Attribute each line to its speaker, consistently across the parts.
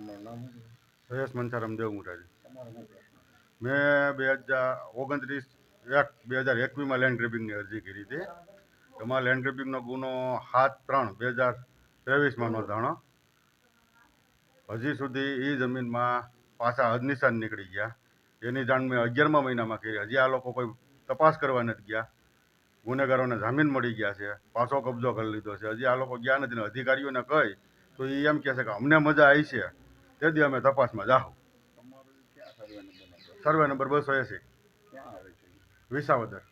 Speaker 1: તમારું નામ શું છે?
Speaker 2: જયેશ મનસારામ દેવમુરારી? મેં બે હજાર ઓગણત્રીસ એક બે હજાર એકવીસમાં લેન્ડ ગ્રેબિંગની અરજી કરી હતી. એમાં લેન્ડ ગ્રેબિંગનો ગુનો સાત ત્રણ બે હજાર ત્રેવીસમાં નોંધાણો હજી સુધી એ જમીનમાં પાછા હદનિશાન નીકળી ગયા. એની જાણ મેં અગિયારમા મહિનામાં કરી. હજી આ લોકો કોઈ તપાસ કરવા નથી ગયા. ગુનેગારોને જામીન મળી ગયા છે. પાછો કબજો કરી લીધો છે. હજી આ લોકો ગયા નથી ને અધિકારીઓને કહી તો એ એમ કહે છે કે અમને મજા આવી છે. તેથી અમે તપાસમાં જાહું.
Speaker 1: સર્વે
Speaker 2: નંબર બસો એસી વિસાવદર.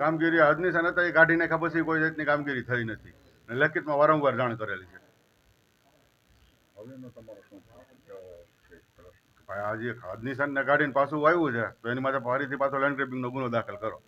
Speaker 1: કામગીરી
Speaker 2: આજની સાને એ કાઢી નાખ્યા પછી કોઈ જાતની કામગીરી થઈ નથી. અને લેખિતમાં વારંવાર જાણ કરેલી છે. ભાઈ આજે આજની સાને કાઢીને પાછું આવ્યું છે, તો એની માટે ફરીથી પાછો લેન્ડ ગ્રેપિંગનો ગુનો દાખલ કરો.